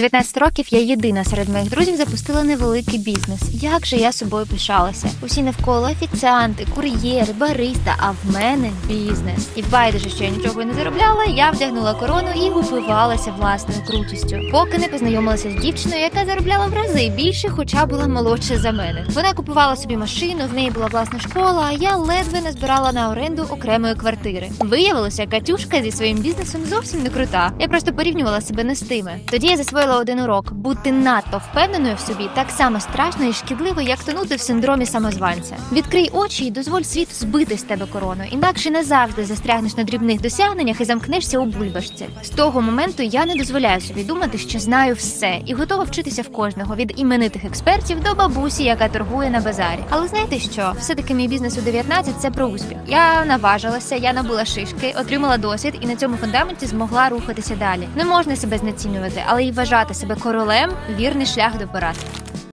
19 років я єдина серед моїх друзів запустила невеликий бізнес. Як же я собою пишалася? Усі навколо офіціанти, кур'єри, бариста, а в мене бізнес. І байдуже, що я нічого не заробляла, я вдягнула корону і упивалася власною крутістю, поки не познайомилася з дівчиною, яка заробляла в рази більше, хоча була молодша за мене. Вона купувала собі машину, в неї була власна школа, а я ледве не збирала на оренду окремої квартири. Виявилося, Катюшка зі своїм бізнесом зовсім не крута. Я просто порівнювала себе не з тими. Тоді я засвоїла один урок: бути надто впевненою в собі так само страшно і шкідливо, як тонути в синдромі самозванця. Відкрий очі і дозволь світу збити з тебе корону, інакше не завжди застрягнеш на дрібних досягненнях і замкнешся у бульбашці. З того моменту я не дозволяю собі думати, що знаю все, і готова вчитися в кожного від іменитих експертів до бабусі, яка торгує на базарі. Але знаєте що? Все таки мій бізнес у 19 – це про успіх. Я наважилася, я набула шишки, отримала досвід і на цьому фундаменті змогла рухатися далі. Не можна себе знецінювати, але й вважати себе королем вірний шлях до поразки.